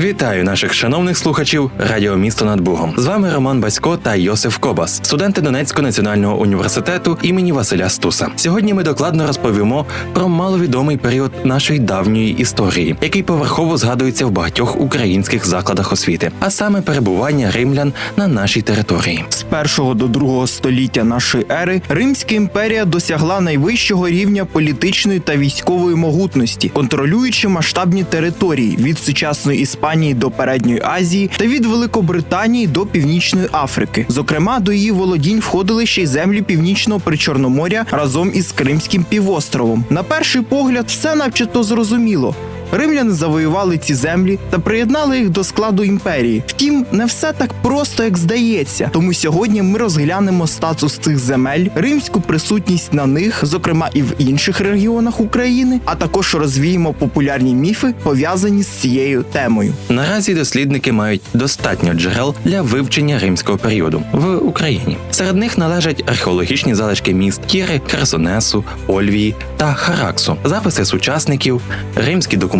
Вітаю наших шановних слухачів Радіо Місто над Бугом. З вами Роман Басько та Йосиф Кобас, студенти Донецького національного університету імені Василя Стуса. Сьогодні ми докладно розповімо про маловідомий період нашої давньої історії, який поверхово згадується в багатьох українських закладах освіти, а саме перебування римлян на нашій території. З першого до другого століття нашої ери Римська імперія досягла найвищого рівня політичної та військової могутності, контролюючи масштабні території від сучасної Іспанії до передньої Азії та від Великобританії до Північної Африки. Зокрема, до її володінь входили ще й землі північного причорноморя разом із Кримським півостровом. На перший погляд, все начебто зрозуміло. Римляни завоювали ці землі та приєднали їх до складу імперії. Втім, не все так просто, як здається. Тому сьогодні ми розглянемо статус цих земель, римську присутність на них, зокрема і в інших регіонах України, а також розвіємо популярні міфи, пов'язані з цією темою. Наразі дослідники мають достатньо джерел для вивчення римського періоду в Україні. Серед них належать археологічні залишки міст Кіри, Херсонесу, Ольвії та Хараксу, записи сучасників, римські документи,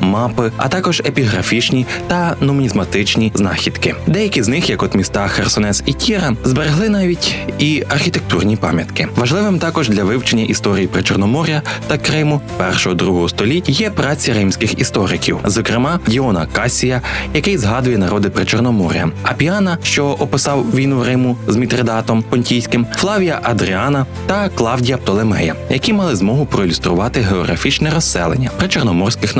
мапи, а також епіграфічні та нумізматичні знахідки. Деякі з них, як от міста Херсонес і Тіра, зберегли навіть і архітектурні пам'ятки. Важливим також для вивчення історії Причорномор'я та Криму першого-другого століть є праці римських істориків, зокрема Діона Касія, який згадує народи Причорномор'я, Апіана, що описав війну Риму з Мітридатом Понтійським, Флавія Адріана та Клавдія Птолемея, які мали змогу проілюструвати географічне розселення причорноморських народів,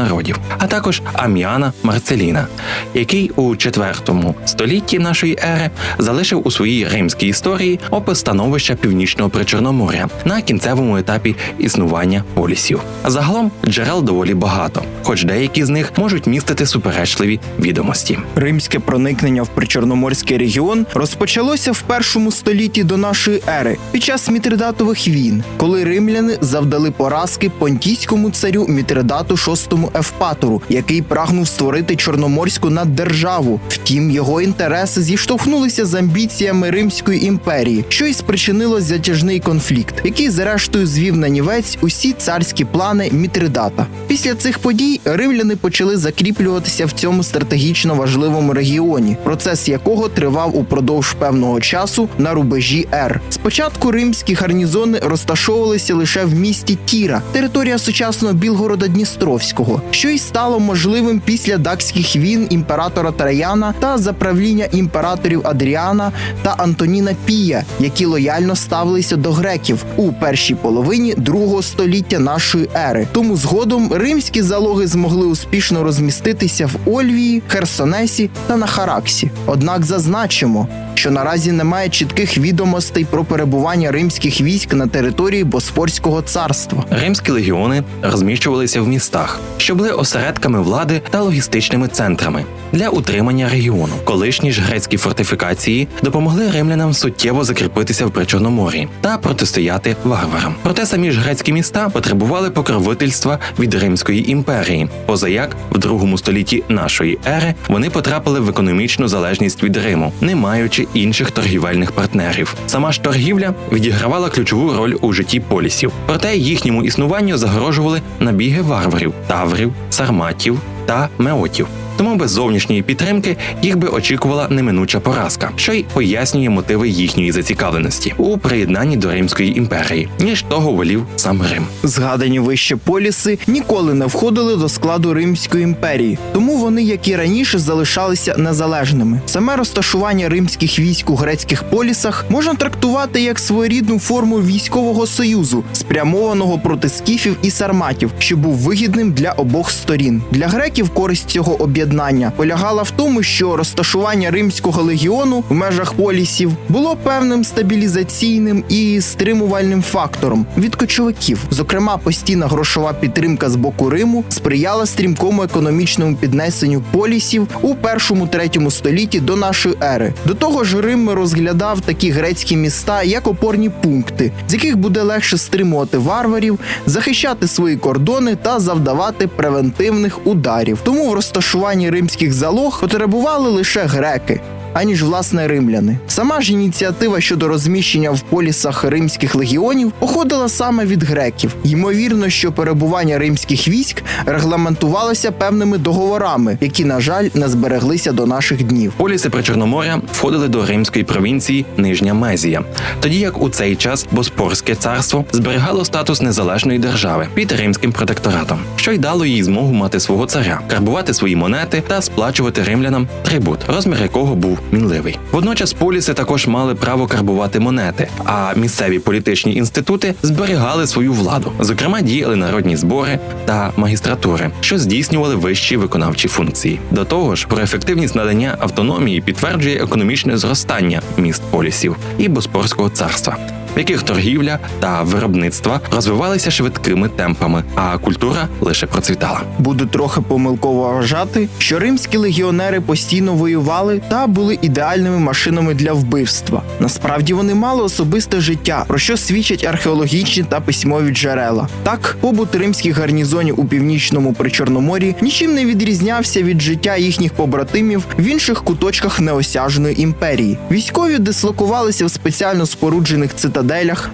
а також Аміана Марцеліна, який у IV столітті нашої ери залишив у своїй римській історії опис становища північного причорноморя на кінцевому етапі існування полісів. Загалом джерел доволі багато, хоч деякі з них можуть містити суперечливі відомості. Римське проникнення в причорноморський регіон розпочалося в першому столітті до нашої ери під час мітридатових війн, коли римляни завдали поразки понтійському царю Мітридату VI Евпатору, який прагнув створити чорноморську наддержаву. Втім, його інтереси зіштовхнулися з амбіціями Римської імперії, що й спричинило затяжний конфлікт, який зрештою звів на нівець усі царські плани Мітридата. Після цих подій римляни почали закріплюватися в цьому стратегічно важливому регіоні, процес якого тривав упродовж певного часу на рубежі Р. Спочатку римські гарнізони розташовувалися лише в місті Тіра, територія сучасного Білгорода Дністровського, що й стало можливим після дакських війн імператора Траяна та за правління імператорів Адріана та Антоніна Пія, які лояльно ставилися до греків у першій половині другого століття нашої ери. Тому згодом римські залоги змогли успішно розміститися в Ольвії, Херсонесі та на Хараксі. Однак зазначимо, що наразі немає чітких відомостей про перебування римських військ на території Босфорського царства. Римські легіони розміщувалися в містах, що були осередками влади та логістичними центрами для утримання регіону. Колишні ж грецькі фортифікації допомогли римлянам суттєво закріпитися в Причорномор'ї та протистояти варварам. Проте самі ж грецькі міста потребували покровительства від Римської імперії. Позаяк в другому столітті нашої ери вони потрапили в економічну залежність від Риму, не маючи інших торгівельних партнерів. Сама ж торгівля відігравала ключову роль у житті полісів, проте їхньому існуванню загрожували набіги варварів, таврів, сарматів та меотів. Тому без зовнішньої підтримки їх би очікувала неминуча поразка, що й пояснює мотиви їхньої зацікавленості у приєднанні до Римської імперії, ніж того волів сам Рим. Згадані вище поліси ніколи не входили до складу Римської імперії, тому вони, як і раніше, залишалися незалежними. Саме розташування римських військ у грецьких полісах можна трактувати як своєрідну форму військового союзу, спрямованого проти скіфів і сарматів, що був вигідним для обох сторін. Для греків користь цього об'єднання поєднання полягала в тому, що розташування римського легіону в межах полісів було певним стабілізаційним і стримувальним фактором від кочовиків. Зокрема, постійна грошова підтримка з боку Риму сприяла стрімкому економічному піднесенню полісів у першому третьому столітті до нашої ери. До того ж, Рим розглядав такі грецькі міста як опорні пункти, з яких буде легше стримувати варварів, захищати свої кордони та завдавати превентивних ударів. Тому в розташуванні римських залог потребували лише греки. Аніж власне римляни. Сама ж ініціатива щодо розміщення в полісах римських легіонів походила саме від греків. Ймовірно, що перебування римських військ регламентувалося певними договорами, які, на жаль, не збереглися до наших днів. Поліси Причорноморя входили до римської провінції Нижня Мезія, тоді як у цей час Боспорське царство зберігало статус незалежної держави під римським протекторатом, що й дало їй змогу мати свого царя, карбувати свої монети та сплачувати римлянам трибут, розмір якого був мінливий. Водночас поліси також мали право карбувати монети, а місцеві політичні інститути зберігали свою владу. Зокрема, діяли народні збори та магістратури, що здійснювали вищі виконавчі функції. До того ж, про ефективність надання автономії підтверджує економічне зростання міст полісів і Боспорського царства. В яких торгівля та виробництва розвивалися швидкими темпами, а культура лише процвітала. Буду трохи помилково вважати, що римські легіонери постійно воювали та були ідеальними машинами для вбивства. Насправді вони мали особисте життя, про що свідчать археологічні та письмові джерела. Так, побут римських гарнізонів у північному причорномор'ї нічим не відрізнявся від життя їхніх побратимів в інших куточках неосяжної імперії. Військові дислокувалися в спеціально споруджених цитаделях,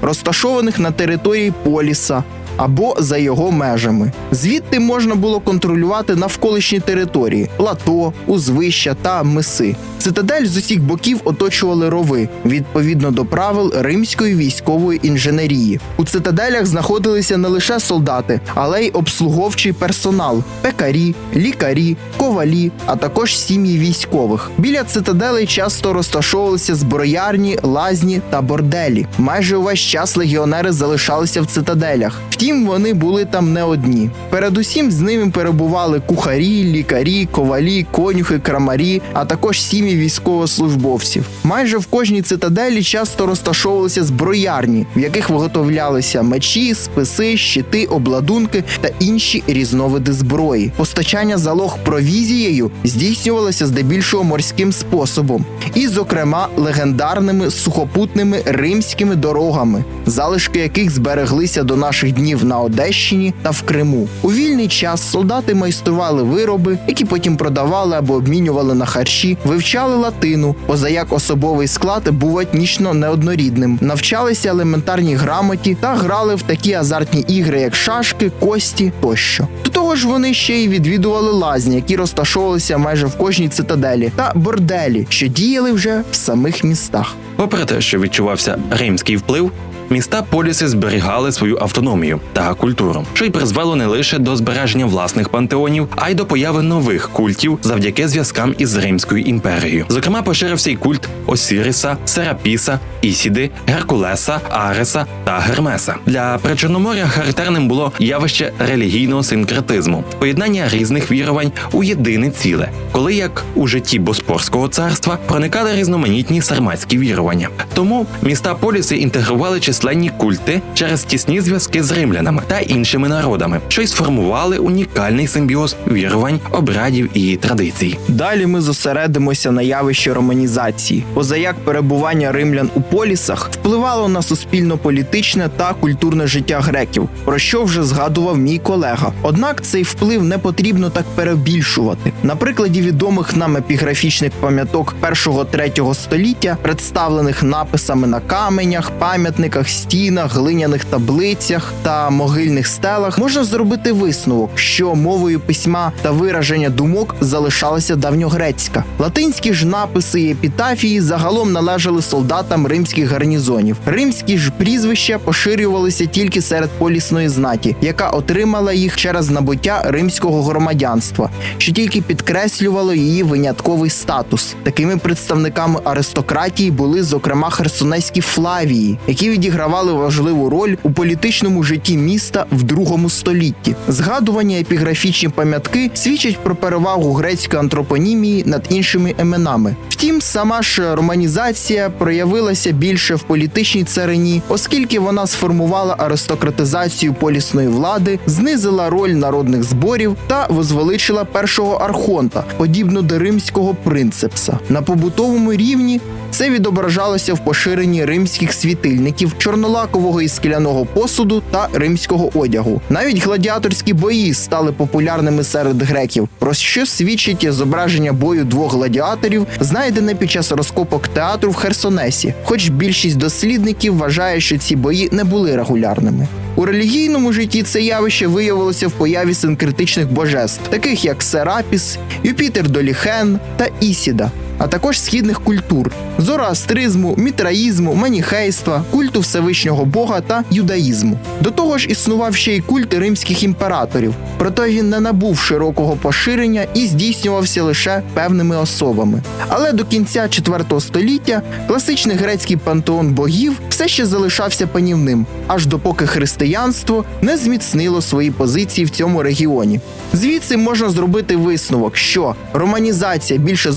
розташованих на території поліса або за його межами. Звідти можна було контролювати навколишні території плато, узвища та миси. Цитадель з усіх боків оточували рови відповідно до правил римської військової інженерії. У цитаделях знаходилися не лише солдати, але й обслуговчий персонал, пекарі, лікарі, ковалі, а також сім'ї військових. Біля цитаделей часто розташовувалися зброярні, лазні та борделі. Майже увесь час легіонери залишалися в цитаделях. Втім, вони були там не одні. Передусім з ними перебували кухарі, лікарі, ковалі, конюхи, крамарі, а також сім'ї військовослужбовців. Майже в кожній цитаделі часто розташовувалися зброярні, в яких виготовлялися мечі, списи, щити, обладунки та інші різновиди зброї. Постачання залог провізією здійснювалося здебільшого морським способом, і, зокрема, легендарними сухопутними римськими дорогами, залишки яких збереглися до наших днів на Одещині та в Криму. У вільний час солдати майстрували вироби, які потім продавали або обмінювали на харчі, вивчали латину, позаяк особовий склад був етнічно неоднорідним, навчалися елементарній грамоті та грали в такі азартні ігри, як шашки, кості тощо. До того ж, вони ще й відвідували лазні, які розташовувалися майже в кожній цитаделі, та борделі, що діяли вже в самих містах. Попри те, що відчувався римський вплив, міста поліси зберігали свою автономію та культуру, що й призвело не лише до збереження власних пантеонів, а й до появи нових культів завдяки зв'язкам із Римською імперією. Зокрема, поширився й культ Осіріса, Серапіса, Ісіди, Геркулеса, Ареса та Гермеса. Для Причорноморя характерним було явище релігійного синкретизму, поєднання різних вірувань у єдине ціле, коли як у житті Боспорського царства проникали різноманітні сарматські вірування. Тому міста поліси інтегрували численні культи через тісні зв'язки з римлянами та іншими народами, що й сформували унікальний симбіоз вірувань, обрядів і традицій. Далі ми зосередимося на явищі романізації, позаяк перебування римлян у полісах впливало на суспільно-політичне та культурне життя греків, про що вже згадував мій колега. Однак цей вплив не потрібно так перебільшувати. На прикладі відомих нам епіграфічних пам'яток першого-третього століття, представлених написами на каменях, пам'ятниках, стінах, глиняних таблицях та могильних стелах, можна зробити висновок, що мовою письма та вираження думок залишалася давньогрецька. Латинські ж написи і епітафії загалом належали солдатам римських гарнізонів. Римські ж прізвища поширювалися тільки серед полісної знаті, яка отримала їх через набуття римського громадянства, що тільки підкреслювало її винятковий статус. Такими представниками аристократії були, зокрема, херсонеські флавії, які відіграли відігравали важливу роль у політичному житті міста в другому столітті. Згадування епіграфічні пам'ятки свідчать про перевагу грецької антропонімії над іншими іменами. Втім, сама ж романізація проявилася більше в політичній царині, оскільки вона сформувала аристократизацію полісної влади, знизила роль народних зборів та возвеличила першого архонта, подібно до римського принцепса. На побутовому рівні це відображалося в поширенні римських світильників, чорнолакового і скляного посуду та римського одягу. Навіть гладіаторські бої стали популярними серед греків, про що свідчить зображення бою двох гладіаторів, знайдене під час розкопок театру в Херсонесі. Хоч більшість дослідників вважає, що ці бої не були регулярними. У релігійному житті це явище виявилося в появі синкретичних божеств, таких як Серапіс, Юпітер Доліхен та Ісіда, а також східних культур зороастризму, мітраїзму, маніхейства, культу Всевишнього Бога та юдаїзму. До того ж, існував ще й культ римських імператорів, проте він не набув широкого поширення і здійснювався лише певними особами. Але до кінця IV століття класичний грецький пантеон богів все ще залишався панівним, аж допоки християнство не зміцнило свої позиції в цьому регіоні. Звідси можна зробити висновок, що романізація більше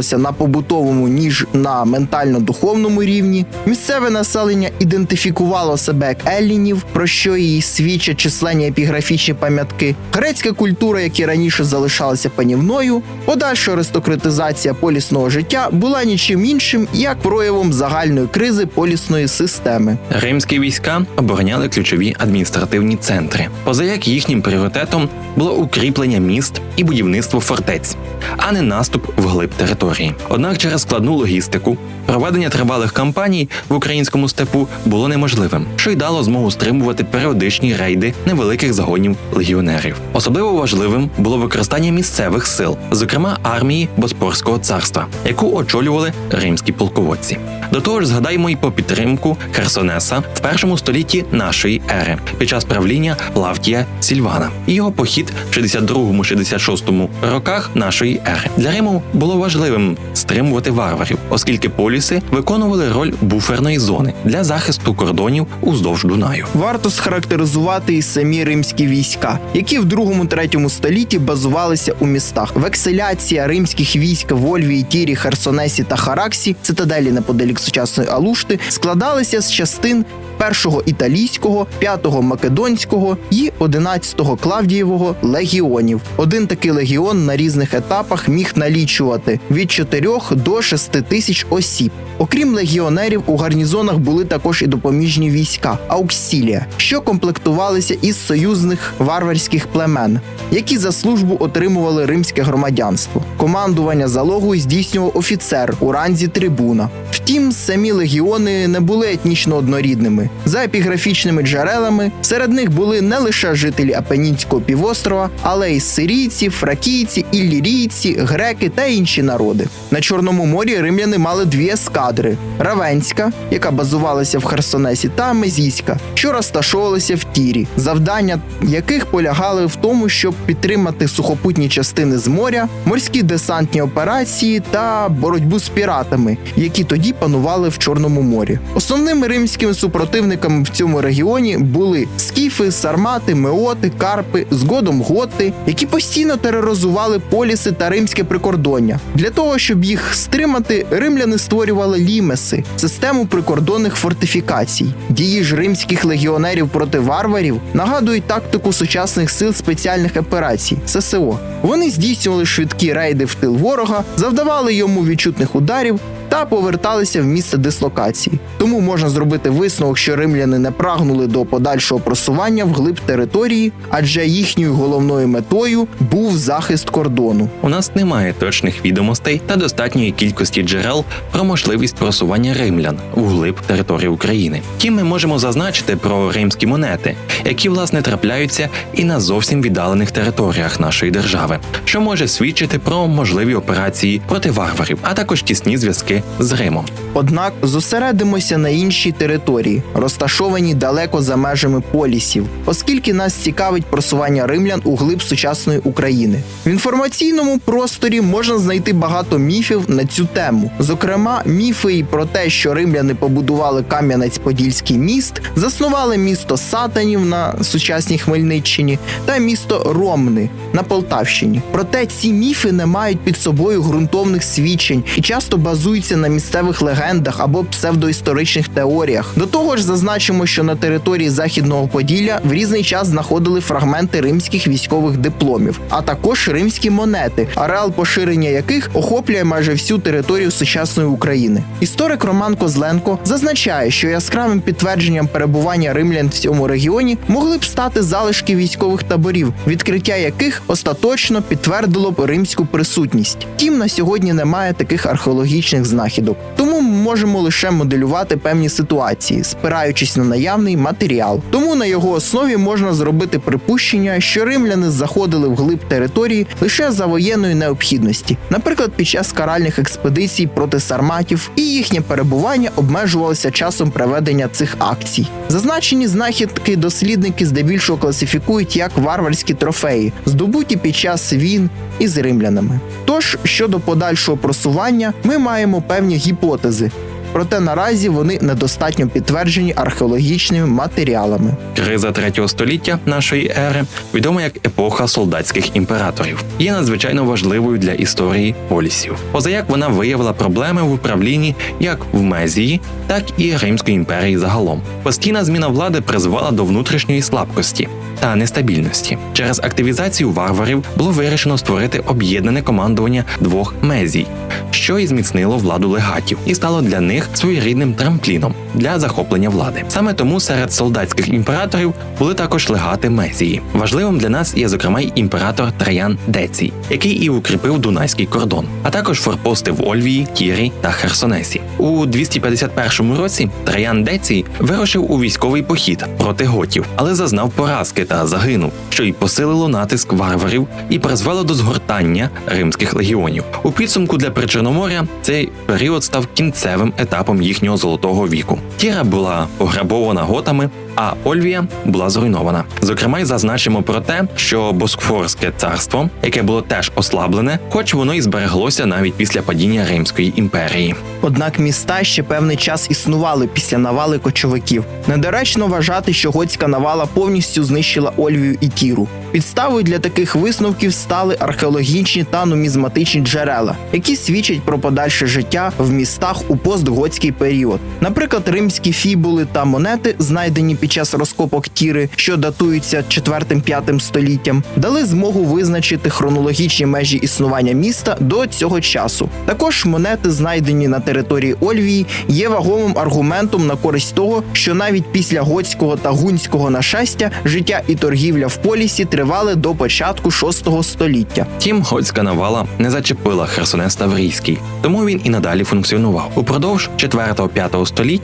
зосереджувалася на побутовому ніж на ментально-духовному рівні. Місцеве населення ідентифікувало себе як еллінів, про що і свідчать численні епіграфічні пам'ятки. Грецька культура, як і раніше залишалася панівною, подальша аристократизація полісного життя була нічим іншим, як проявом загальної кризи полісної системи. Римські війська обороняли ключові адміністративні центри, поза як їхнім пріоритетом було укріплення міст і будівництво фортець, а не наступ вглиб території. Однак через складну логістику проведення тривалих кампаній в українському степу було неможливим, що й дало змогу стримувати періодичні рейди невеликих загонів легіонерів. Особливо важливим було використання місцевих сил, зокрема армії Боспорського царства, яку очолювали римські полководці. До того ж, згадаймо й по підтримку Херсонеса в першому столітті нашої ери під час правління Лавтія Сільвана і його похід в 62-66 роках нашої ери. Для Риму було важливим стримувати варварів, оскільки поліси виконували роль буферної зони для захисту кордонів уздовж Дунаю. Варто схарактеризувати і самі римські війська, які в 2-3 столітті базувалися у містах. Векселяція римських військ в Ольвії, Тірі, Херсонесі та Хараксі, цитаделі неподалік сучасної Алушти, складалися з частин. Першого італійського, п'ятого македонського і одинадцятого Клавдієвого легіонів. Один такий легіон на різних етапах міг налічувати від 4 до 6 тисяч осіб. Окрім легіонерів, у гарнізонах були також і допоміжні війська ауксілія, що комплектувалися із союзних варварських племен, які за службу отримували римське громадянство. Командування залогою здійснював офіцер у ранзі трибуна. Втім, самі легіони не були етнічно однорідними. За епіграфічними джерелами серед них були не лише жителі Апенінського півострова, але й сирійці, фракійці, іллірійці, греки та інші народи. На Чорному морі римляни мали дві ескадри: Равенська, яка базувалася в Херсонесі, та Мезійська, що розташовувалися в Тірі, завдання яких полягали в тому, щоб підтримати сухопутні частини з моря, морські десантні операції та боротьбу з піратами, які тоді панували в Чорному морі. Основними римськими супротивниками в цьому регіоні були скіфи, сармати, меоти, карпи, згодом готи, які постійно тероризували поліси та римське прикордоння. Для щоб їх стримати, римляни створювали лімеси систему прикордонних фортифікацій. Дії ж римських легіонерів проти варварів нагадують тактику сучасних сил спеціальних операцій ССО. Вони здійснювали швидкі рейди в тил ворога, завдавали йому відчутних ударів та поверталися в місце дислокації. Тому можна зробити висновок, що римляни не прагнули до подальшого просування вглиб території, адже їхньою головною метою був захист кордону. У нас немає точних відомостей та достатньої кількості джерел про можливість просування римлян вглиб території України. Втім, ми можемо зазначити про римські монети, які власне трапляються і на зовсім віддалених територіях нашої держави, що може свідчити про можливі операції проти варварів, а також тісні зв'язки межі з Римом. Однак зосередимося на іншій території, розташованій далеко за межами полісів, оскільки нас цікавить просування римлян у глиб сучасної України. В інформаційному просторі можна знайти багато міфів на цю тему. Зокрема, міфи і про те, що римляни побудували Кам'янець-Подільський міст, заснували місто Сатанів на сучасній Хмельниччині та місто Ромни на Полтавщині. Проте ці міфи не мають під собою ґрунтовних свідчень і часто базуються на місцевих легендах або псевдоісторичних теоріях. До того ж, зазначимо, що на території Західного Поділля в різний час знаходили фрагменти римських військових дипломів, а також римські монети, ареал поширення яких охоплює майже всю територію сучасної України. Історик Роман Козленко зазначає, що яскравим підтвердженням перебування римлян в цьому регіоні могли б стати залишки військових таборів, відкриття яких остаточно підтвердило б римську присутність. Втім, на сьогодні немає таких археологічних знахідок, тому ми можемо лише моделювати певні ситуації, спираючись на наявний матеріал. Тому на його основі можна зробити припущення, що римляни заходили в глиб території лише за воєнної необхідності, наприклад, під час каральних експедицій проти сарматів, і їхнє перебування обмежувалося часом проведення цих акцій. Зазначені знахідки дослідники здебільшого класифікують як варварські трофеї, здобуті під час війн із римлянами. Тож щодо подальшого просування, ми маємо певні гіпотези. Проте наразі вони недостатньо підтверджені археологічними матеріалами. Криза третього століття нашої ери відома як епоха солдатських імператорів, є надзвичайно важливою для історії полісів. Позаяк вона виявила проблеми в управлінні як в Мезії, так і Римської імперії загалом. Постійна зміна влади призвела до внутрішньої слабкості та нестабільності. Через активізацію варварів було вирішено створити об'єднане командування двох мезій, що і зміцнило владу легатів і стало для них своєрідним трампліном для захоплення влади. Саме тому серед солдатських імператорів були також легати Мезії. Важливим для нас є зокрема й імператор Траян Децій, який і укріпив Дунайський кордон, а також форпости в Ольвії, Кірі та Херсонесі. У 251 році Траян Децій вирушив у військовий похід проти готів, але зазнав поразки та загинув, що й посилило натиск варварів і призвело до згортання римських легіонів. У підсумку для Причорноморя цей період став кінцевим етапом їхнього золотого віку. Тіра була пограбована готами, а Ольвія була зруйнована. Зокрема, й зазначимо про те, що Боскфорське царство, яке було теж ослаблене, хоч воно і збереглося навіть після падіння Римської імперії. Однак міста ще певний час існували після навали кочовиків. Недоречно вважати, що готська навала повністю знищила Ольвію і Тіру. Підставою для таких висновків стали археологічні та нумізматичні джерела, які свідчать про подальше життя в містах у постготський період. Наприклад, римські фібули та монети, знайдені під час розкопок Тіри, що датуються 4-5 століттям, дали змогу визначити хронологічні межі існування міста до цього часу. Також монети, знайдені на території Ольвії, є вагомим аргументом на користь того, що навіть після готського та гунського нашестя життя і торгівля в полісі тривали до початку 6 століття. Втім, готська навала не зачепила Херсонес Таврійський, тому він і надалі функціонував. Упродовж 4-5 століть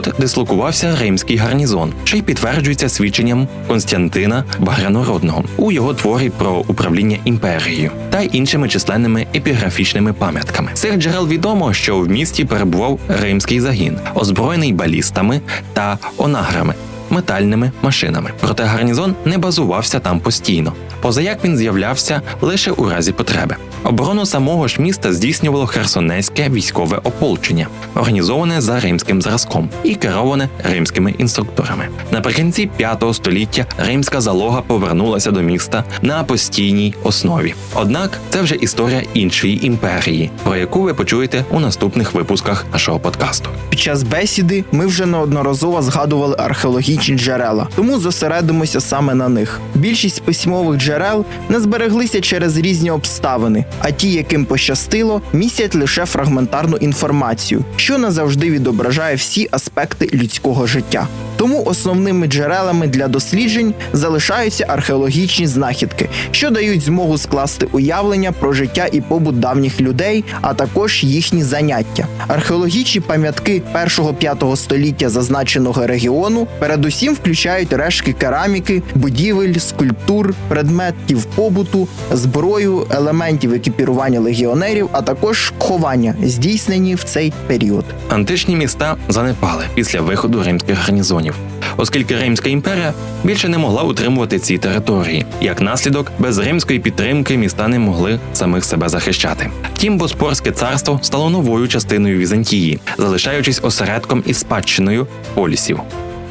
тут дислокувався римський гарнізон, що й підтверджується свідченням Константина Багрянородного у його творі про управління імперією та іншими численними епіграфічними пам'ятками. З цих джерел відомо, що в місті перебував римський загін, озброєний балістами та онаграми. Метальними машинами, проте гарнізон не базувався там постійно. Позаяк він з'являвся лише у разі потреби. Оборону самого ж міста здійснювало херсонезьке військове ополчення, організоване за римським зразком і кероване римськими інструкторами. Наприкінці 5 століття римська залога повернулася до міста на постійній основі. Однак це вже історія іншої імперії, про яку ви почуєте у наступних випусках нашого подкасту. Під час бесіди ми вже неодноразово згадували археологічні джерела, тому зосередимося саме на них. Більшість письмових джерел не збереглися через різні обставини, а ті, яким пощастило, містять лише фрагментарну інформацію, що не завжди відображає всі аспекти людського життя. Тому основними джерелами для досліджень залишаються археологічні знахідки, що дають змогу скласти уявлення про життя і побут давніх людей, а також їхні заняття. Археологічні пам'ятки 1-5 століття зазначеного регіону передусім включають рештки кераміки, будівель, скульптур, предметів побуту, зброю, елементів екіпірування легіонерів, а також ховання, здійснені в цей період. Античні міста занепали після виходу римських гарнізонів, оскільки Римська імперія більше не могла утримувати ці території. Як наслідок, без римської підтримки міста не могли самих себе захищати. Втім, Боспорське царство стало новою частиною Візантії, залишаючись осередком і спадщиною полісів.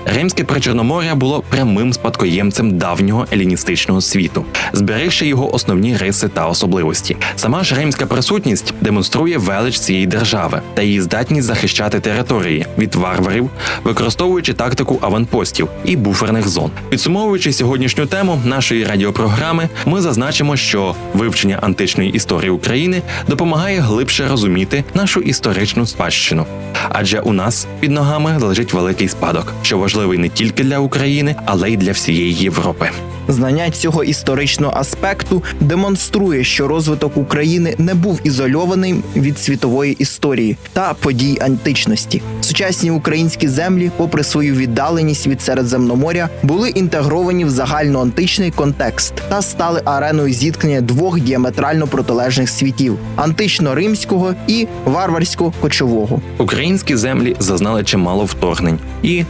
Римське причорномор'я було прямим спадкоємцем давнього еліністичного світу, зберігши його основні риси та особливості. Сама ж римська присутність демонструє велич цієї держави та її здатність захищати території від варварів, використовуючи тактику аванпостів і буферних зон. Підсумовуючи сьогоднішню тему нашої радіопрограми, ми зазначимо, що вивчення античної історії України допомагає глибше розуміти нашу історичну спадщину. Адже у нас під ногами лежить великий спадок, що важливий не тільки для України, але й для всієї Європи. Знання цього історичного аспекту демонструє, що розвиток України не був ізольованим від світової історії та подій античності. Сучасні українські землі, попри свою віддаленість від Середземноморя, були інтегровані в загальноантичний контекст та стали ареною зіткнення двох діаметрально протилежних світів антично-римського і варварсько-кочового. Українські землі зазнали чимало вторгнень і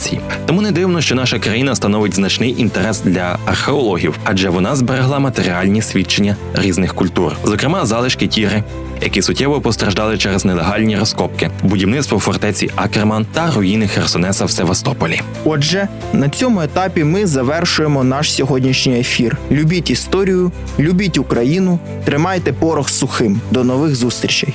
колонізацій. Тому не дивно, що наша країна становить значний інтерес для археологів, адже вона зберегла матеріальні свідчення різних культур, зокрема залишки тіри, які суттєво постраждали через нелегальні розкопки, будівництво фортеці Акерман та руїни Херсонеса в Севастополі. Отже, на цьому етапі ми завершуємо наш сьогоднішній ефір. Любіть історію, любіть Україну, тримайте порох сухим. До нових зустрічей.